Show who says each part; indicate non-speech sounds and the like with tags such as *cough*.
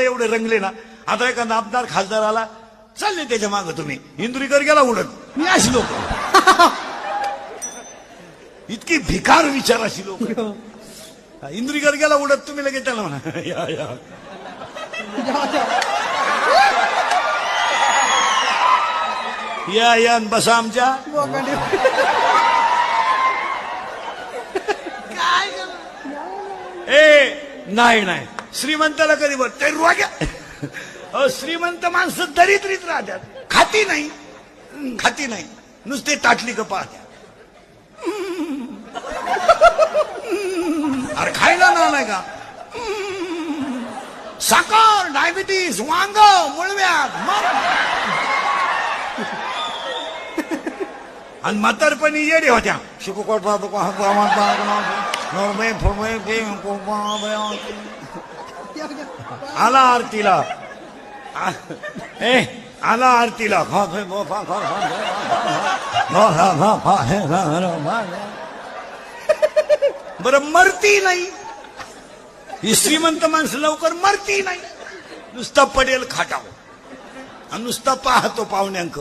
Speaker 1: एवढे एवढे रंगले ना आता एखादा आमदार खासदार आला चालले त्याच्या मागं तुम्ही. इंदुरीकर गेला उडत मी अशी लोक. *laughs* इतकी भिकार विचाराशी लोक. इंदुरीकर गेला उडत तुम्ही लगेच त्याला म्हणा. *laughs* या या. या या बसा आमच्या. *laughs* ए नाही नाही. श्रीमंताला कधी बर ते रोग्या अहो, श्रीमंत माणसं दरिद्रीत राहतात. खाती नाही. खाती नाही. नुसते ताटली ग पाहत्या अरे खायला ना नाही का? साखर डायबिटीस वांग मुळव्यात मग. आणि म्हातारपणी येडे होत्या. शिकोकोट आला आरतीला ए आला आरतीला खा फा खा खा खा खा खा खा खा खा बरं मरती नाही ही श्रीमंत माणसं लवकर मरती नाही नुसता पडेल खाटाव नुसता पाहतो पाहुण्यांक